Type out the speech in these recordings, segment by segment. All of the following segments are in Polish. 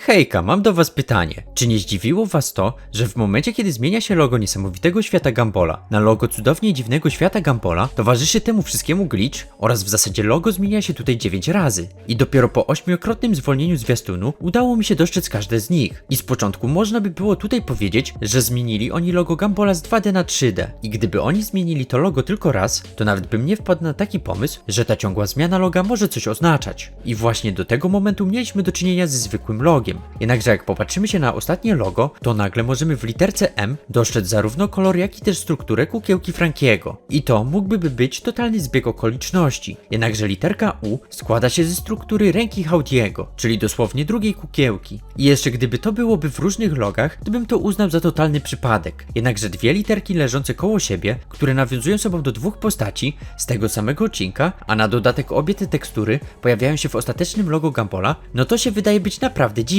Hejka, mam do was pytanie. Czy nie zdziwiło was to, że w momencie kiedy zmienia się logo niesamowitego świata Gambola na logo cudownie dziwnego świata Gambola, towarzyszy temu wszystkiemu glitch oraz w zasadzie logo zmienia się tutaj 9 razy. I dopiero po ośmiokrotnym zwolnieniu zwiastunu udało mi się dostrzec każde z nich. I z początku można by było tutaj powiedzieć, że zmienili oni logo Gambola z 2D na 3D. I gdyby oni zmienili to logo tylko raz, to nawet bym nie wpadł na taki pomysł, że ta ciągła zmiana loga może coś oznaczać. I właśnie do tego momentu mieliśmy do czynienia ze zwykłym logiem. Jednakże jak popatrzymy się na ostatnie logo, to nagle możemy w literce M dostrzec zarówno kolor, jak i też strukturę kukiełki Frankiego. I to mógłby być totalny zbieg okoliczności. Jednakże literka U składa się ze struktury ręki Haudiego, czyli dosłownie drugiej kukiełki. I jeszcze gdyby to byłoby w różnych logach, to bym to uznał za totalny przypadek. Jednakże dwie literki leżące koło siebie, które nawiązują sobą do dwóch postaci z tego samego odcinka, a na dodatek obie te tekstury pojawiają się w ostatecznym logo Gambola, no to się wydaje być naprawdę dziwne.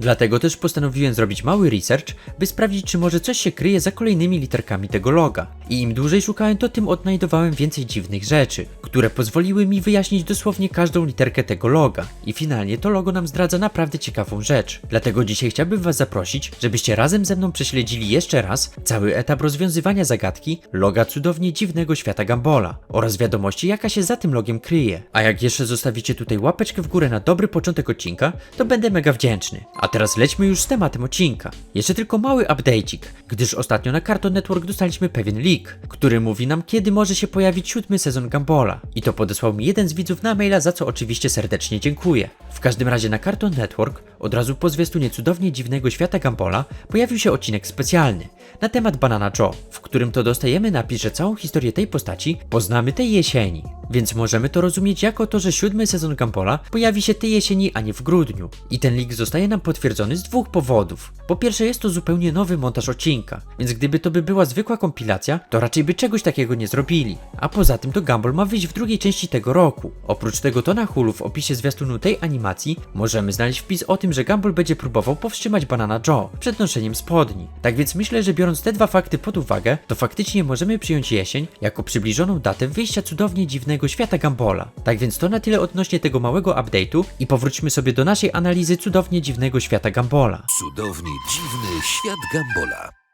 Dlatego też postanowiłem zrobić mały research, by sprawdzić, czy może coś się kryje za kolejnymi literkami tego loga. I im dłużej szukałem, to tym odnajdowałem więcej dziwnych rzeczy, które pozwoliły mi wyjaśnić dosłownie każdą literkę tego loga. I finalnie to logo nam zdradza naprawdę ciekawą rzecz. Dlatego dzisiaj chciałbym Was zaprosić, żebyście razem ze mną prześledzili jeszcze raz cały etap rozwiązywania zagadki loga cudownie dziwnego świata Gambola oraz wiadomości, jaka się za tym logiem kryje. A jak jeszcze zostawicie tutaj łapeczkę w górę na dobry początek odcinka, to będę mega wdzięczny. A teraz lećmy już z tematem odcinka. Jeszcze tylko mały update'ik, gdyż ostatnio na Cartoon Network dostaliśmy pewien leak, który mówi nam kiedy może się pojawić siódmy sezon Gambola. I to podesłał mi jeden z widzów na maila, za co oczywiście serdecznie dziękuję. W każdym razie na Cartoon Network od razu po zwiastunie cudownie dziwnego świata Gambola pojawił się odcinek specjalny na temat Banana Joe, w którym to dostajemy napis, że całą historię tej postaci poznamy tej jesieni. Więc możemy to rozumieć jako to, że siódmy sezon Gambola pojawi się tej jesieni, a nie w grudniu. I ten leak zostaje nam potwierdzony z dwóch powodów. Po pierwsze jest to zupełnie nowy montaż odcinka, więc gdyby to by była zwykła kompilacja, to raczej by czegoś takiego nie zrobili. A poza tym to Gumball ma wyjść w drugiej części tego roku. Oprócz tego to na Hulu w opisie zwiastunu tej animacji możemy znaleźć wpis o tym, że Gumball będzie próbował powstrzymać Banana Joe przed noszeniem spodni. Tak więc myślę, że biorąc te dwa fakty pod uwagę, to faktycznie możemy przyjąć jesień jako przybliżoną datę wyjścia cudownie dziwnego świata Gambola. Tak więc to na tyle odnośnie tego małego update'u i powróćmy sobie do naszej analizy cudownie dziwnego świata Gambola. Cudownie dziwny świat Gambola.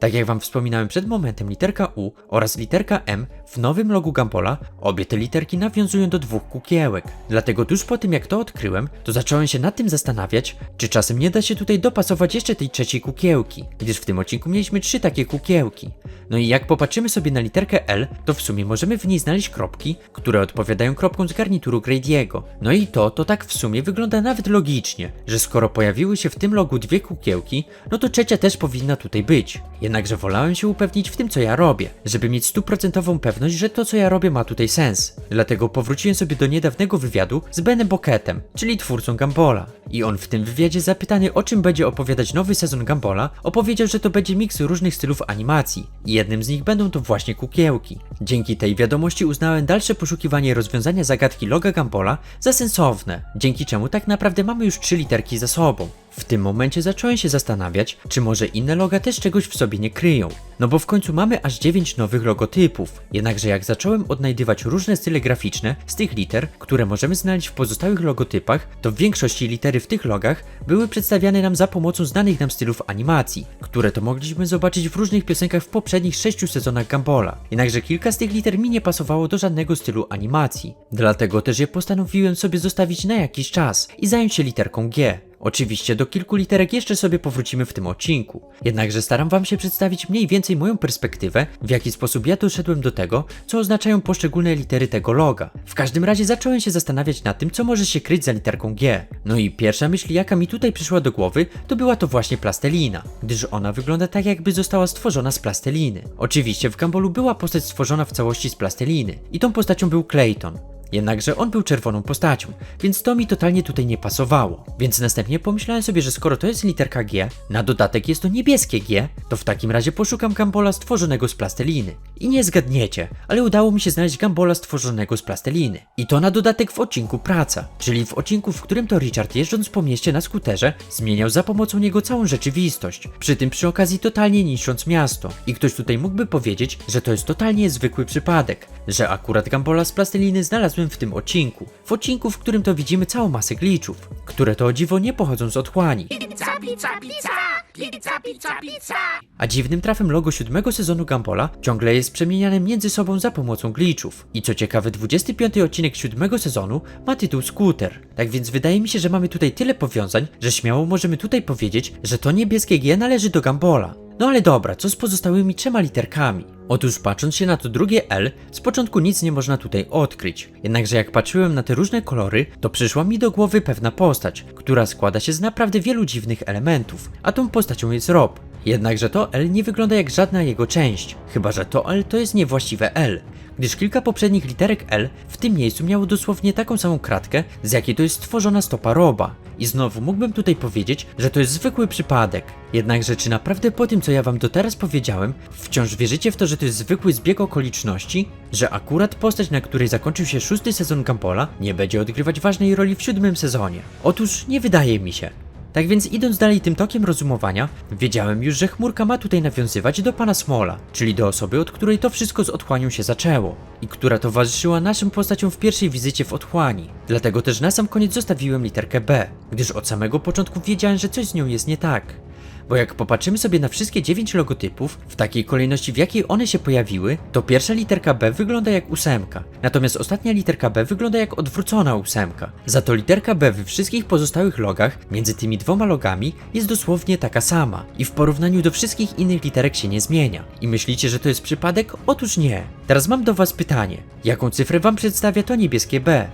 Tak jak wam wspominałem przed momentem, literka U oraz literka M w nowym logu Gambola, obie te literki nawiązują do dwóch kukiełek. Dlatego tuż po tym jak to odkryłem, to zacząłem się nad tym zastanawiać, czy czasem nie da się tutaj dopasować jeszcze tej trzeciej kukiełki, gdyż w tym odcinku mieliśmy trzy takie kukiełki. No i jak popatrzymy sobie na literkę L, to w sumie możemy w niej znaleźć kropki, które odpowiadają kropkom z garnituru Grady'ego. No i to, to tak w sumie wygląda nawet logicznie, że skoro pojawiły się w tym logu dwie kukiełki, no to trzecia też powinna tutaj być. Jednakże wolałem się upewnić w tym, co ja robię, żeby mieć stuprocentową pewność, że to, co ja robię, ma tutaj sens. Dlatego powróciłem sobie do niedawnego wywiadu z Benem Bokettem, czyli twórcą Gambola. I on w tym wywiadzie zapytany, o czym będzie opowiadać nowy sezon Gambola, opowiedział, że to będzie miks różnych stylów animacji. I jednym z nich będą to właśnie kukiełki. Dzięki tej wiadomości uznałem dalsze poszukiwanie rozwiązania zagadki loga Gambola za sensowne, dzięki czemu tak naprawdę mamy już trzy literki za sobą. W tym momencie zacząłem się zastanawiać, czy może inne loga też czegoś w sobie nie kryją. No bo w końcu mamy aż 9 nowych logotypów. Jednakże jak zacząłem odnajdywać różne style graficzne z tych liter, które możemy znaleźć w pozostałych logotypach, to w większości litery w tych logach były przedstawiane nam za pomocą znanych nam stylów animacji, które to mogliśmy zobaczyć w różnych piosenkach w poprzednich 6 sezonach Gambola. Jednakże kilka z tych liter mi nie pasowało do żadnego stylu animacji. Dlatego też je postanowiłem sobie zostawić na jakiś czas i zająć się literką G. Oczywiście do kilku literek jeszcze sobie powrócimy w tym odcinku. Jednakże staram wam się przedstawić mniej więcej moją perspektywę, w jaki sposób ja doszedłem do tego, co oznaczają poszczególne litery tego loga. W każdym razie zacząłem się zastanawiać nad tym, co może się kryć za literką G. No i pierwsza myśl, jaka mi tutaj przyszła do głowy, to była to właśnie plastelina, gdyż ona wygląda tak, jakby została stworzona z plasteliny. Oczywiście w Gumbolu była postać stworzona w całości z plasteliny i tą postacią był Clayton. Jednakże on był czerwoną postacią, więc to mi totalnie tutaj nie pasowało. Więc następnie pomyślałem sobie, że skoro to jest literka G, na dodatek jest to niebieskie G, to w takim razie poszukam Gambola stworzonego z plasteliny. I nie zgadniecie, ale udało mi się znaleźć Gambola stworzonego z plasteliny. I to na dodatek w odcinku Praca, czyli w odcinku, w którym to Richard jeżdżąc po mieście na skuterze, zmieniał za pomocą niego całą rzeczywistość, przy tym przy okazji totalnie niszcząc miasto. I ktoś tutaj mógłby powiedzieć, że to jest totalnie zwykły przypadek, że akurat Gambola z plasteliny znalazłem w tym odcinku. W odcinku, w którym to widzimy całą masę glitchów, które to o dziwo nie pochodzą z otchłani. Pizza, pizza, pizza! Pizza, pizza, pizza! A dziwnym trafem logo siódmego sezonu Gambola ciągle jest przemieniane między sobą za pomocą glitchów. I co ciekawe, 25 odcinek siódmego sezonu ma tytuł Scooter. Tak więc wydaje mi się, że mamy tutaj tyle powiązań, że śmiało możemy tutaj powiedzieć, że to niebieskie G należy do Gambola. No ale dobra, co z pozostałymi trzema literkami? Otóż patrząc się na to drugie L, z początku nic nie można tutaj odkryć. Jednakże jak patrzyłem na te różne kolory, to przyszła mi do głowy pewna postać, która składa się z naprawdę wielu dziwnych elementów, a tą postacią jest Rob. Jednakże to L nie wygląda jak żadna jego część, chyba że to L to jest niewłaściwe L, gdyż kilka poprzednich literek L w tym miejscu miało dosłownie taką samą kratkę, z jakiej to jest stworzona stopa Roba. I znowu mógłbym tutaj powiedzieć, że to jest zwykły przypadek. Jednakże czy naprawdę po tym, co ja wam do teraz powiedziałem, wciąż wierzycie w to, że to jest zwykły zbieg okoliczności? Że akurat postać, na której zakończył się szósty sezon Gampola, nie będzie odgrywać ważnej roli w siódmym sezonie? Otóż nie wydaje mi się. Tak więc idąc dalej tym tokiem rozumowania, wiedziałem już, że chmurka ma tutaj nawiązywać do pana Smola, czyli do osoby, od której to wszystko z otchłanią się zaczęło i która towarzyszyła naszym postaciom w pierwszej wizycie w otchłani. Dlatego też na sam koniec zostawiłem literkę B, gdyż od samego początku wiedziałem, że coś z nią jest nie tak. Bo jak popatrzymy sobie na wszystkie 9 logotypów, w takiej kolejności w jakiej one się pojawiły, to pierwsza literka B wygląda jak ósemka, natomiast ostatnia literka B wygląda jak odwrócona ósemka. Za to literka B we wszystkich pozostałych logach, między tymi dwoma logami, jest dosłownie taka sama i w porównaniu do wszystkich innych literek się nie zmienia. I myślicie, że to jest przypadek? Otóż nie. Teraz mam do was pytanie. Jaką cyfrę wam przedstawia to niebieskie B?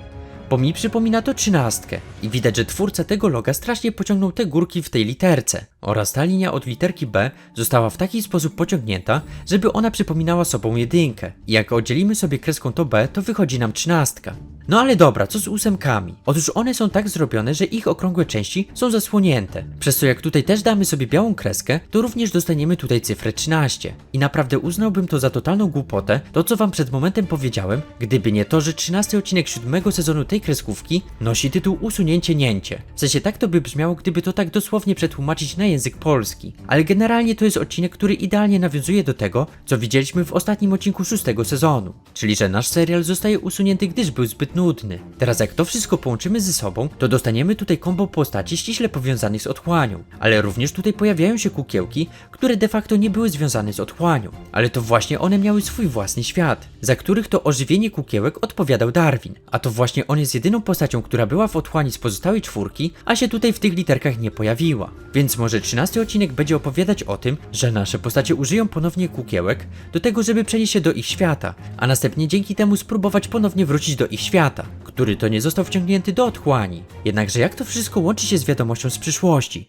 bo mi przypomina to trzynastkę i widać, że twórca tego loga strasznie pociągnął te górki w tej literce oraz ta linia od literki B została w taki sposób pociągnięta, żeby ona przypominała sobą jedynkę i jak oddzielimy sobie kreską to B, to wychodzi nam trzynastka. No ale dobra, co z ósemkami? Otóż one są tak zrobione, że ich okrągłe części są zasłonięte, przez co jak tutaj też damy sobie białą kreskę, to również dostaniemy tutaj cyfrę 13. I naprawdę uznałbym to za totalną głupotę, to co wam przed momentem powiedziałem, gdyby nie to, że 13 odcinek siódmego sezonu tej kreskówki nosi tytuł Usunięcie Nięcie. W sensie tak to by brzmiało, gdyby to tak dosłownie przetłumaczyć na język polski. Ale generalnie to jest odcinek, który idealnie nawiązuje do tego, co widzieliśmy w ostatnim odcinku szóstego sezonu. Czyli, że nasz serial zostaje usunięty, gdyż był zbyt nudny. Teraz jak to wszystko połączymy ze sobą, to dostaniemy tutaj kombo postaci ściśle powiązanych z otchłanią. Ale również tutaj pojawiają się kukiełki, które de facto nie były związane z otchłanią. Ale to właśnie one miały swój własny świat, za których to ożywienie kukiełek odpowiadał Darwin. A to właśnie on jest jedyną postacią, która była w otchłani z pozostałej czwórki, a się tutaj w tych literkach nie pojawiła. Więc może 13 odcinek będzie opowiadać o tym, że nasze postacie użyją ponownie kukiełek do tego, żeby przenieść się do ich świata, a następnie dzięki temu spróbować ponownie wrócić do ich świata, który to nie został wciągnięty do otchłani. Jednakże jak to wszystko łączy się z wiadomością z przyszłości?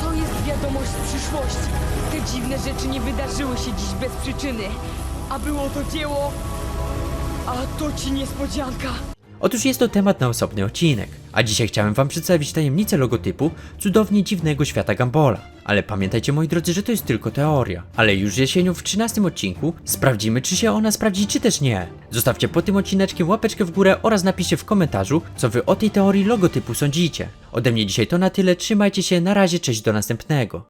To jest wiadomość z przyszłości. Te dziwne rzeczy nie wydarzyły się dziś bez przyczyny. A było to dzieło... A to ci niespodzianka. Otóż jest to temat na osobny odcinek, a dzisiaj chciałem wam przedstawić tajemnicę logotypu cudownie dziwnego świata Gambola. Ale pamiętajcie moi drodzy, że to jest tylko teoria. Ale już jesienią w 13 odcinku sprawdzimy czy się ona sprawdzi czy też nie. Zostawcie pod tym odcineczkiem łapeczkę w górę oraz napiszcie w komentarzu co wy o tej teorii logotypu sądzicie. Ode mnie dzisiaj to na tyle, trzymajcie się, na razie, cześć do następnego.